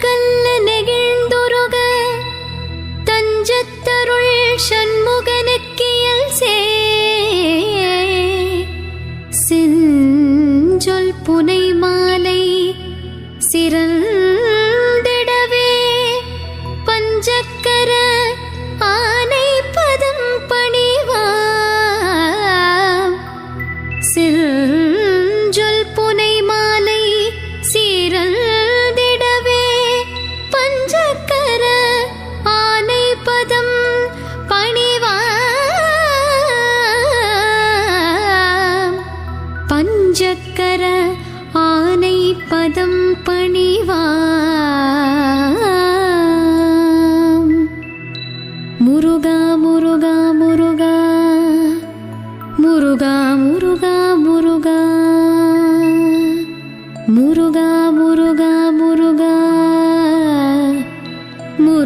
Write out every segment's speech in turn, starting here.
கல்ல நெகிழ்ந்துருக. தஞ்சத்தருள் சண்முகனுக்கியல் செஞ்சொல் புனை மாலை சிறந்திடவே. பஞ்சக்கர ஆனை பதம் பணிவா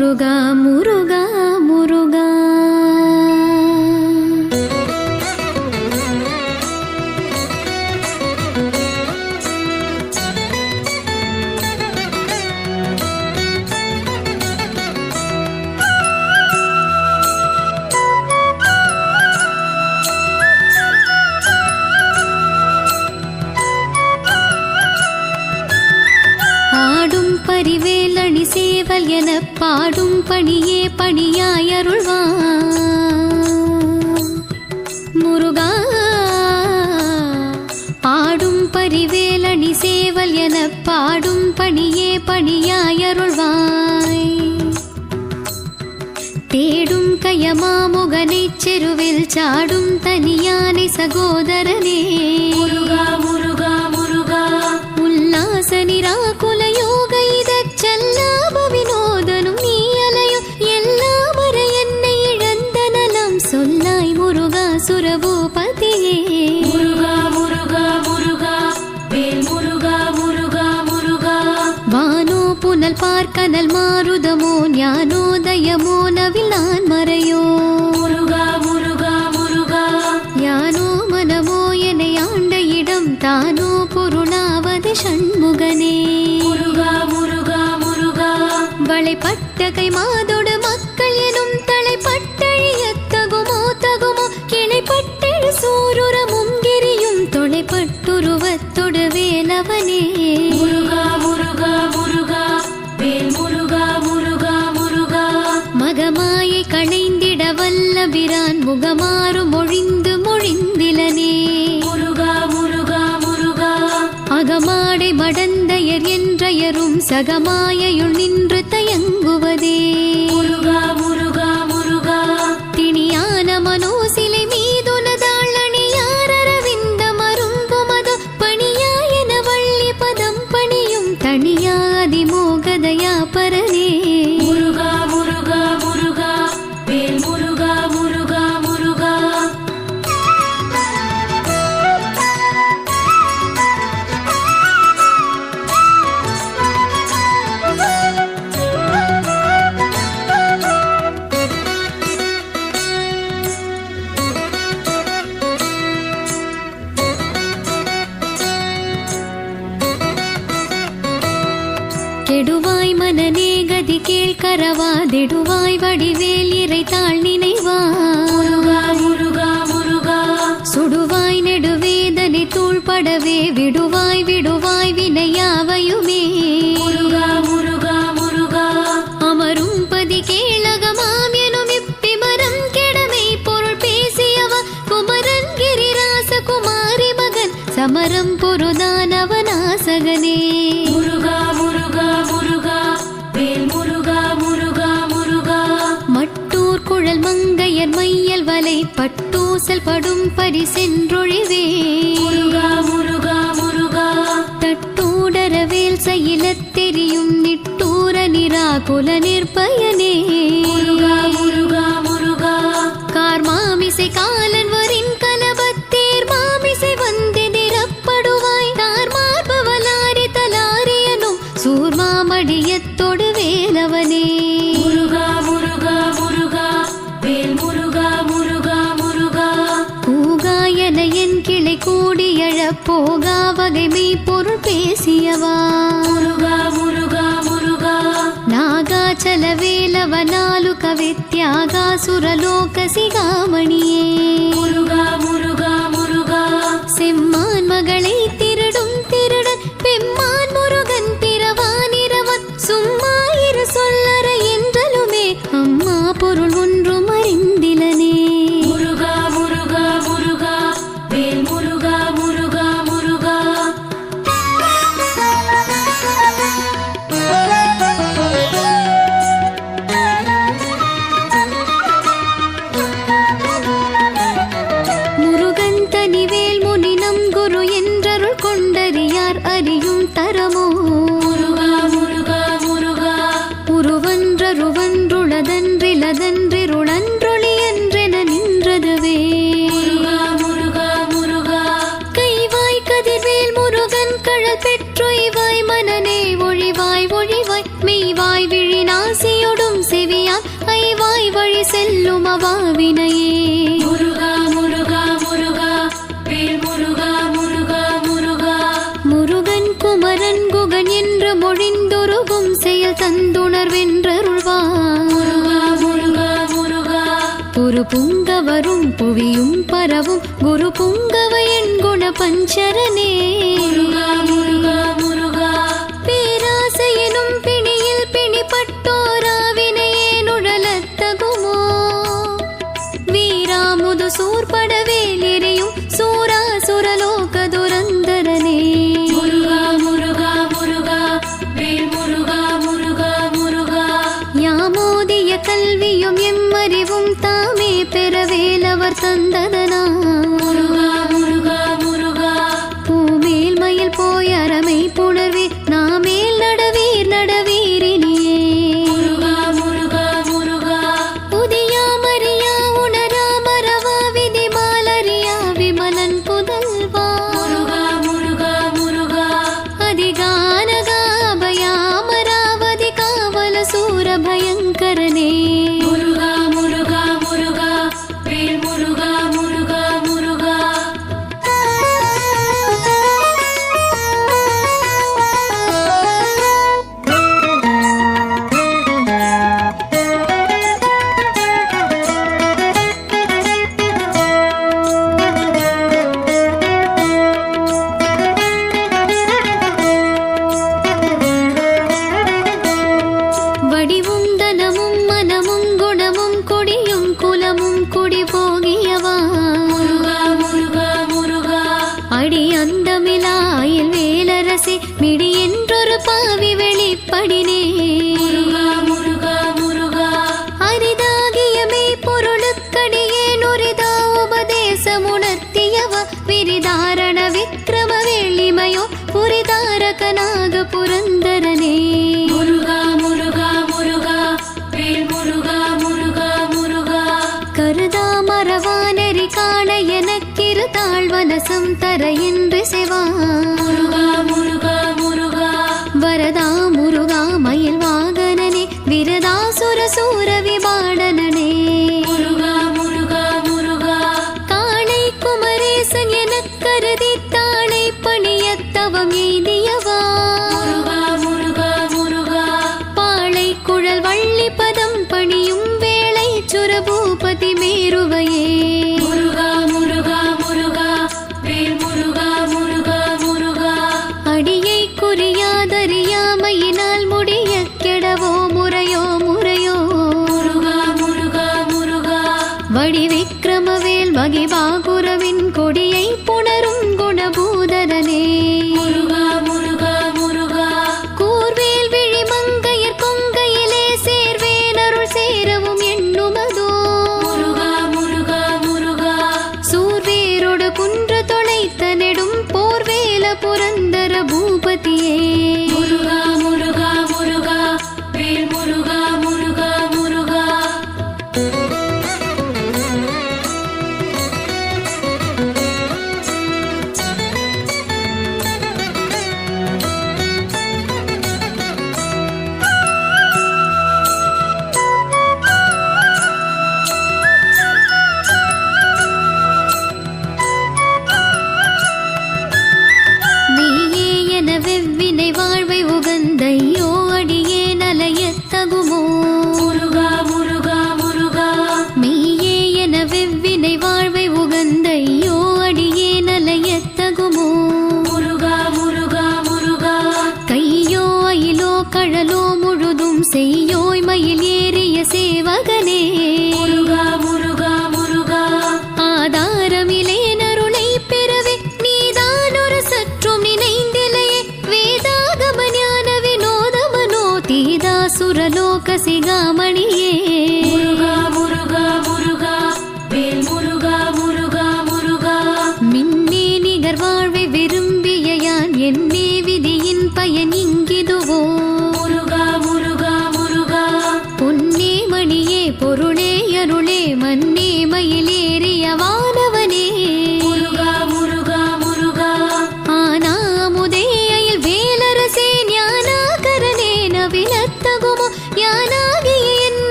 ಮುರುಗಾ ಮುರು அறிவேலணி சேவல் என பாடும் பணியே பணியாயருள்வாய். தேடும் கயமா முகனை செருவில் சாடும் தனியானை சகோதரனே. காணல் பார்க்கனல் மாறுதமோ ஞானோதயமோ நவில் நான் மறையோ. முருகா முருகா முருகா. யானோ மனமோ என்னை ஆண்ட இடம் தானோ பொருணாவது சண்முகனே. முருகா முருகா முருகா. வளைப்பட்ட கை மாதோடு தம்பிரான் முகமாறு மொழிந்து மொழிந்திலனே. முருகா முருகா முருகா. அகமாடை மடந்தையர் என்றயரும் சகமாயையுள் நின்று தயங்குவதே. வாசல் படும் பரிசென்றொழிவே. முருகா முருகா முருகா. தட்டூடரவேல் செயலத் தெரியும் நிட்டூர நிராகுல நிற்பயனே போகா வகைமை பொருள் பேசியவா முருகா முருகா முருகா நாகாச்சல வேலவ நாலுக வித்யாகா சுரலோக சிகாமணியே சோமவா முருகா முருகா முருகா முருகா முருகா முருகன் குமரன் குகன் என்று மொழிந்தொருகும் செயல் தந்துணர்வென்றருள்வார் முருகா முருகா முருகா. குரு புங்க வரும் புவியும் பரவும் குரு புங்கவ குண பஞ்சரனே. முருகா முருகா முருகா. தந்ததன் cantar. बागों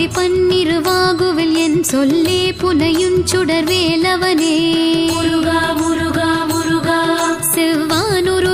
ஒளி பன்னிருவாகுவில் என் சொல்லே புனையுஞ் சுடர் வேலவனே முருகா முருகா முருகா. செவ்வானுரு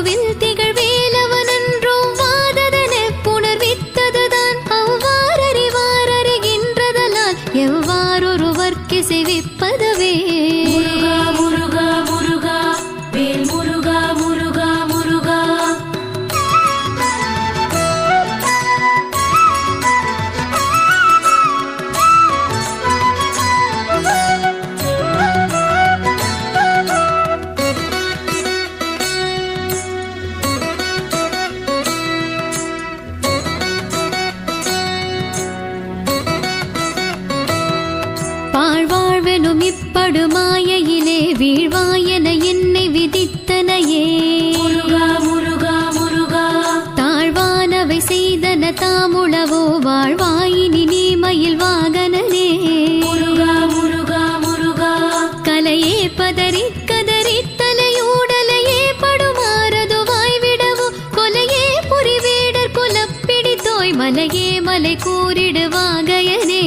மலையே மலை கூறிடுவாகையனே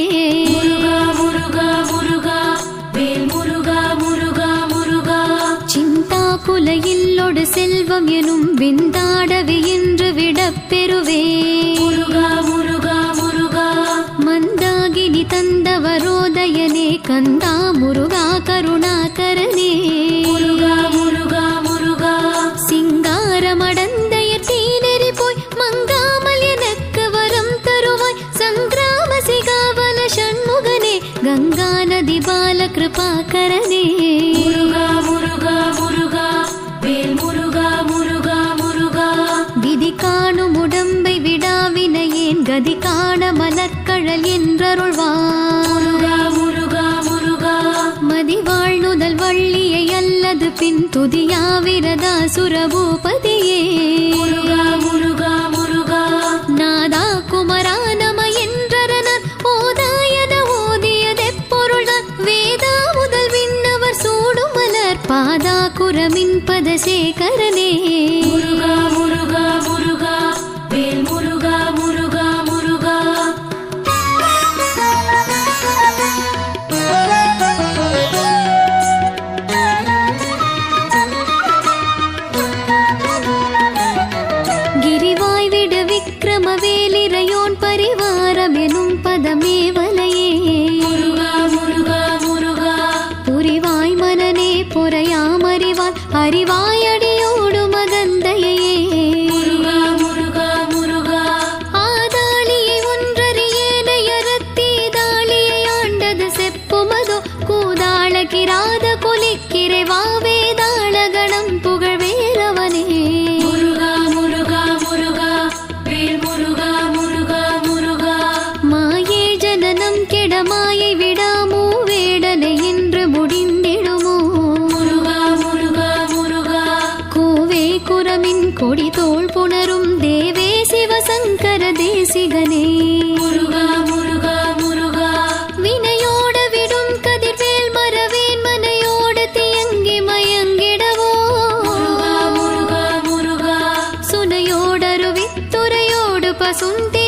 முருகா முருகா முருகா வேல் முருகா முருகா முருகா. சிந்தா குலையில்லோடு செல்வம் எனும் விந்தாடவி என்று விடப்பெறுவே முருகா. மந்தாகினி தந்தவரோதயனே கந்தா முருகா கருணாகரனே. கருணாகரனே முருகா முருகா முருகா வேல் முருகா முருகா முருகா. விதி காணும் உடம்பை விடாவினையேன் கதி காண மலர்கழல் என்றருள்வான். துதியாவிரதா சுரபூபதியே. அழகிராத புலிக்கிரை வாவேதான். सुनते